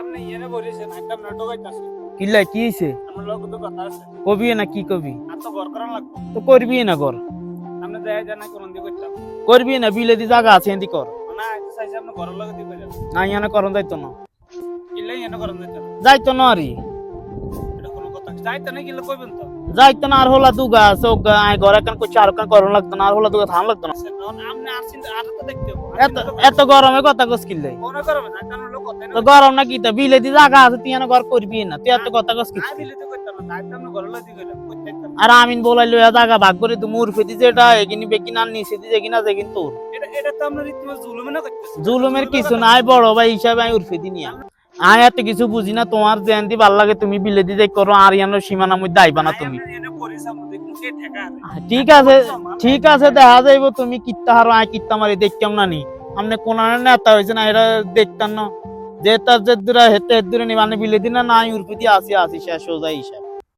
আপনি ইয়েনে বলেছেন কিল্লাই কি হইছে? আমার লোক তো কথা আছে। কবি না কি কবি? আর তো ঘর করান লাগবে। তো করবি না কর আপনি জানা করবি না বিলেদি জায়গা আছে এদি কর। না এটা চাইছে আপনি ঘরের লগে না ইয়ানে করন যাইতো না। করেন যাইতো না। আরি যাইতে না কিলে কইবেন তো? যাইতো না আর হলা দুগা আয় ঘর কই চার কান করন লাগতো না আর হলা দুগা থাম লাগতো না। আপনি আর চিন্তা আর তো দেখতে এত এত গরমে কথা কস মনে করবেন না লোক কথা তো গরম না বিলেদি জায়গা আছে তুই ঘর করবি না তুই এত কথা কস কি তো না লগে আর আমিন বলাই লইয়া জায়গা ভাগ করে তুমি উর্ফেদি যেটা এগিনি আর নিচে দিয়ে যেগিনা যেগিন তোর। এটা এটা তো আপনার রীতিমতো জুলুমে না করতেছে। জুলুমের কিছু নাই বড় ভাই হিসাবে আমি উর্ফেদি নিয়া। আমি এত কিছু বুঝি না, তোমার জয়ন্তী ভালো লাগে, তুমি বিলেদি যাই করো, আর ইয়ানোর সীমানার মধ্যে আইবা না তুমি। ঠেকা আছে, ঠিক আছে, দেখা যাইব তুমি কিত্তা হারো, আয় কিত্তা মারি দেখতাম না নি আমনে কোন নেতা হয়েছে না এটা দেখতাম না। যে তার যে দূরে, হেতে দূরে নি মানে বিলে দিন না উর্ফি দিয়ে আসি আসি, শেষ হয়ে যায় হিসাব।